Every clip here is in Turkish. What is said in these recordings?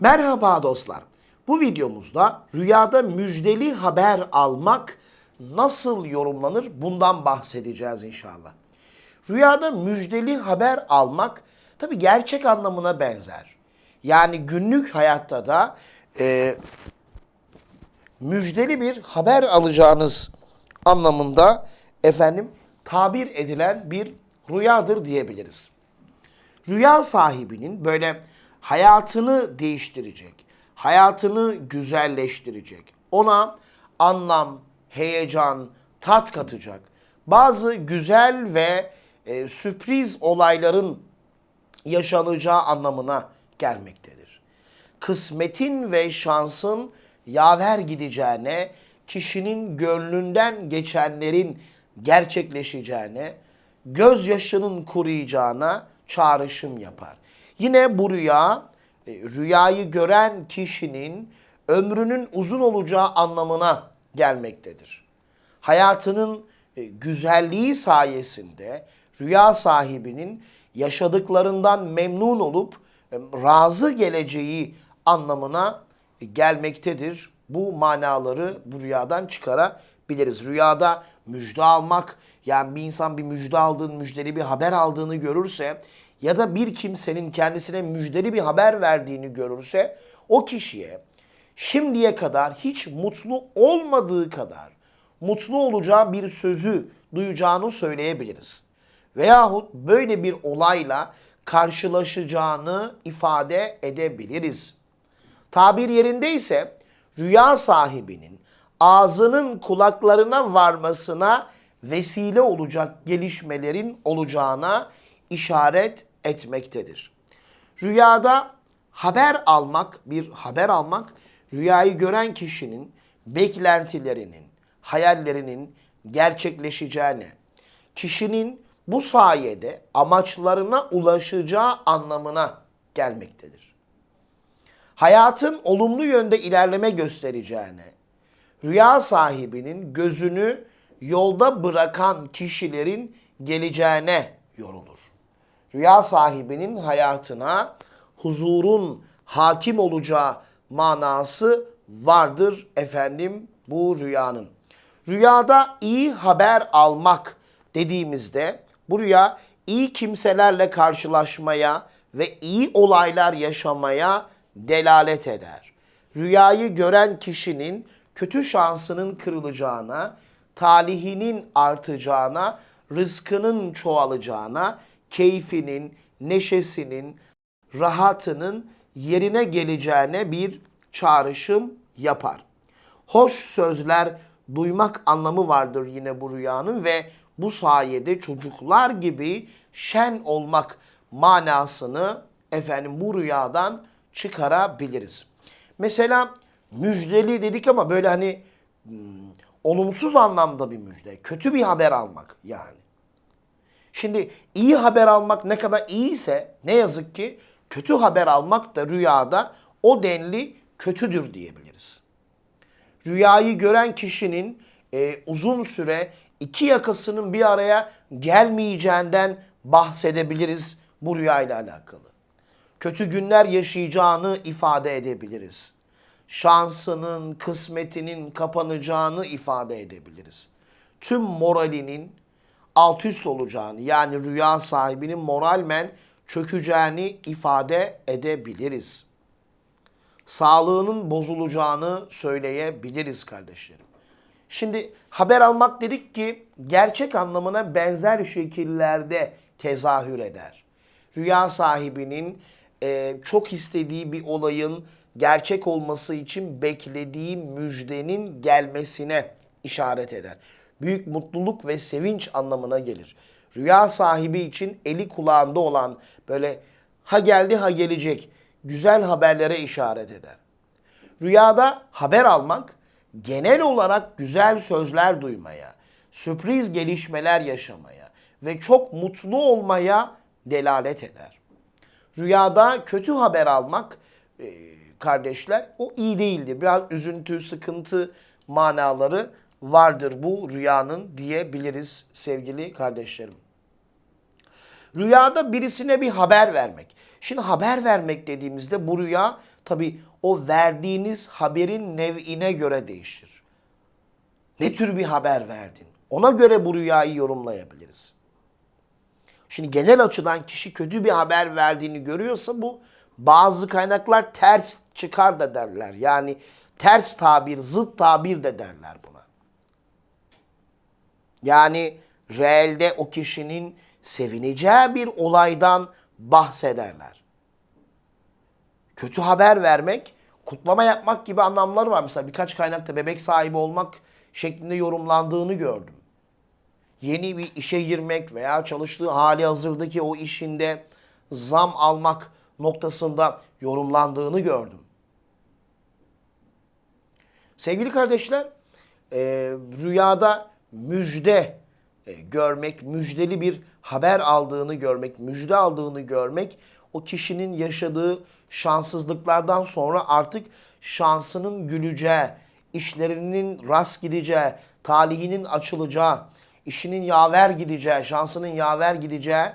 Merhaba dostlar. Bu videomuzda rüyada müjdeli haber almak nasıl yorumlanır bundan bahsedeceğiz inşallah. Rüyada müjdeli haber almak tabi gerçek anlamına benzer. Yani günlük hayatta da e, müjdeli bir haber alacağınız anlamında efendim tabir edilen bir rüyadır diyebiliriz. Rüya sahibinin böyle hayatını değiştirecek, hayatını güzelleştirecek, ona anlam, heyecan, tat katacak bazı güzel ve e, sürpriz olayların yaşanacağı anlamına gelmektedir. Kısmetin ve şansın yaver gideceğine, kişinin gönlünden geçenlerin gerçekleşeceğine, gözyaşının kuruyacağına çağrışım yapar. Yine bu rüya, e, rüyayı gören kişinin ömrünün uzun olacağı anlamına gelmektedir. Hayatının e, güzelliği sayesinde rüya sahibinin yaşadıklarından memnun olup e, razı geleceği anlamına gelmektedir. Bu manaları bu rüyadan çıkarabiliriz. Rüyada müjde almak, yani bir insan bir müjde aldığını, müjdeli bir haber aldığını görürse ya da bir kimsenin kendisine müjdeli bir haber verdiğini görürse o kişiye şimdiye kadar hiç mutlu olmadığı kadar mutlu olacağı bir sözü duyacağını söyleyebiliriz. Veyahut böyle bir olayla karşılaşacağını ifade edebiliriz. Tabir yerindeyse rüya sahibinin ağzının kulaklarına varmasına vesile olacak gelişmelerin olacağına işaret etmektedir. Rüyada haber almak, bir haber almak rüyayı gören kişinin beklentilerinin, hayallerinin gerçekleşeceğine, kişinin bu sayede amaçlarına ulaşacağı anlamına gelmektedir. Hayatın olumlu yönde ilerleme göstereceğine, rüya sahibinin gözünü yolda bırakan kişilerin geleceğine yorulur. Rüya sahibinin hayatına huzurun hakim olacağı manası vardır efendim bu rüyanın. Rüyada iyi haber almak dediğimizde bu rüya iyi kimselerle karşılaşmaya ve iyi olaylar yaşamaya delalet eder. Rüyayı gören kişinin kötü şansının kırılacağına, talihinin artacağına, rızkının çoğalacağına, keyfinin, neşesinin, rahatının yerine geleceğine bir çağrışım yapar. Hoş sözler duymak anlamı vardır yine bu rüyanın ve bu sayede çocuklar gibi şen olmak manasını efendim bu rüyadan çıkarabiliriz. Mesela müjdeli dedik ama böyle hani hmm, olumsuz anlamda bir müjde, kötü bir haber almak yani. Şimdi iyi haber almak ne kadar iyiyse ne yazık ki kötü haber almak da rüyada o denli kötüdür diyebiliriz. Rüyayı gören kişinin e, uzun süre iki yakasının bir araya gelmeyeceğinden bahsedebiliriz bu rüyayla alakalı. Kötü günler yaşayacağını ifade edebiliriz. Şansının, kısmetinin kapanacağını ifade edebiliriz. Tüm moralinin alt üst olacağını yani rüya sahibinin moralmen çökeceğini ifade edebiliriz. Sağlığının bozulacağını söyleyebiliriz kardeşlerim. Şimdi haber almak dedik ki gerçek anlamına benzer şekillerde tezahür eder. Rüya sahibinin e, çok istediği bir olayın gerçek olması için beklediği müjdenin gelmesine işaret eder. Büyük mutluluk ve sevinç anlamına gelir. Rüya sahibi için eli kulağında olan böyle ha geldi ha gelecek güzel haberlere işaret eder. Rüyada haber almak genel olarak güzel sözler duymaya, sürpriz gelişmeler yaşamaya ve çok mutlu olmaya delalet eder. Rüyada kötü haber almak e, kardeşler o iyi değildir. Biraz üzüntü, sıkıntı manaları vardır bu rüyanın diyebiliriz sevgili kardeşlerim. Rüyada birisine bir haber vermek. Şimdi haber vermek dediğimizde bu rüya Tabi o verdiğiniz haberin nev'ine göre değişir. Ne tür bir haber verdin? Ona göre bu rüyayı yorumlayabiliriz. Şimdi genel açıdan kişi kötü bir haber verdiğini görüyorsa bu bazı kaynaklar ters çıkar da derler. Yani ters tabir, zıt tabir de derler buna. Yani reelde o kişinin sevineceği bir olaydan bahsederler. Kötü haber vermek, kutlama yapmak gibi anlamları var. Mesela birkaç kaynakta bebek sahibi olmak şeklinde yorumlandığını gördüm. Yeni bir işe girmek veya çalıştığı hali hazırdaki o işinde zam almak noktasında yorumlandığını gördüm. Sevgili kardeşler, e, rüyada müjde e, görmek, müjdeli bir haber aldığını görmek, müjde aldığını görmek o kişinin yaşadığı şanssızlıklardan sonra artık şansının güleceği, işlerinin rast gideceği, talihinin açılacağı, işinin yaver gideceği, şansının yaver gideceği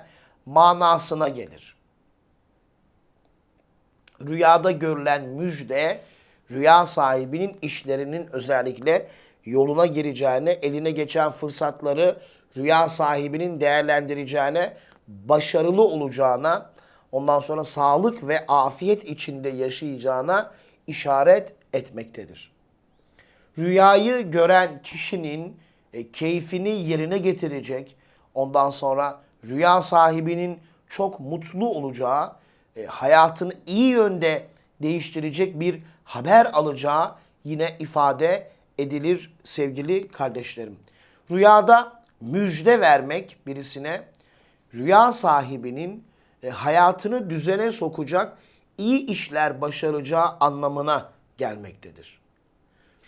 manasına gelir. Rüyada görülen müjde, rüya sahibinin işlerinin özellikle yoluna gireceğine, eline geçen fırsatları rüya sahibinin değerlendireceğine, başarılı olacağına, ondan sonra sağlık ve afiyet içinde yaşayacağına işaret etmektedir. Rüyayı gören kişinin e, keyfini yerine getirecek, ondan sonra rüya sahibinin çok mutlu olacağı, e, hayatını iyi yönde değiştirecek bir haber alacağı yine ifade edilir sevgili kardeşlerim. Rüyada müjde vermek birisine rüya sahibinin e, hayatını düzene sokacak iyi işler başaracağı anlamına gelmektedir.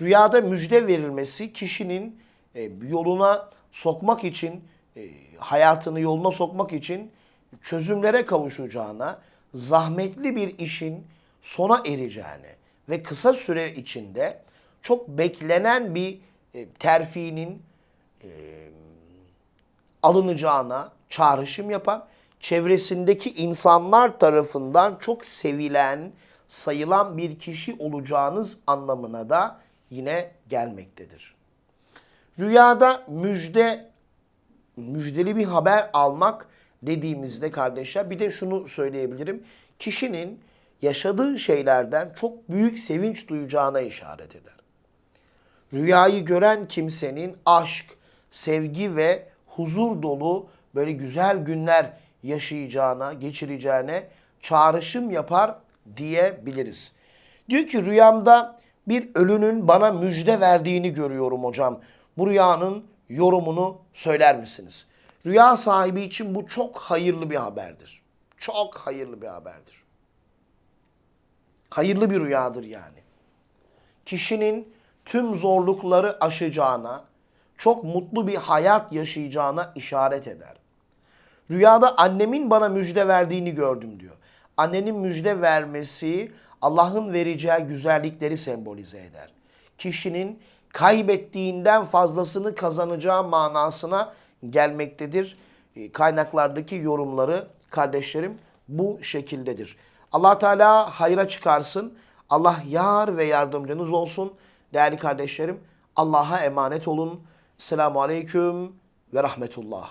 Rüyada müjde verilmesi kişinin e, yoluna sokmak için, e, hayatını yoluna sokmak için çözümlere kavuşacağına, zahmetli bir işin sona ereceğine ve kısa süre içinde çok beklenen bir e, terfinin e, alınacağına çağrışım yapan, çevresindeki insanlar tarafından çok sevilen, sayılan bir kişi olacağınız anlamına da yine gelmektedir. Rüyada müjde, müjdeli bir haber almak dediğimizde kardeşler bir de şunu söyleyebilirim. Kişinin yaşadığı şeylerden çok büyük sevinç duyacağına işaret eder. Rüyayı gören kimsenin aşk, sevgi ve huzur dolu böyle güzel günler yaşayacağına, geçireceğine çağrışım yapar diyebiliriz. Diyor ki rüyamda bir ölünün bana müjde verdiğini görüyorum hocam. Bu rüyanın yorumunu söyler misiniz? Rüya sahibi için bu çok hayırlı bir haberdir. Çok hayırlı bir haberdir. Hayırlı bir rüyadır yani. Kişinin tüm zorlukları aşacağına, çok mutlu bir hayat yaşayacağına işaret eder. Rüyada annemin bana müjde verdiğini gördüm diyor. Annenin müjde vermesi Allah'ın vereceği güzellikleri sembolize eder. Kişinin kaybettiğinden fazlasını kazanacağı manasına gelmektedir. E, Kaynaklardaki yorumları kardeşlerim bu şekildedir. Allah Teala hayra çıkarsın. Allah yar ve yardımcınız olsun. Değerli kardeşlerim Allah'a emanet olun. Selamun Aleyküm ve Rahmetullah.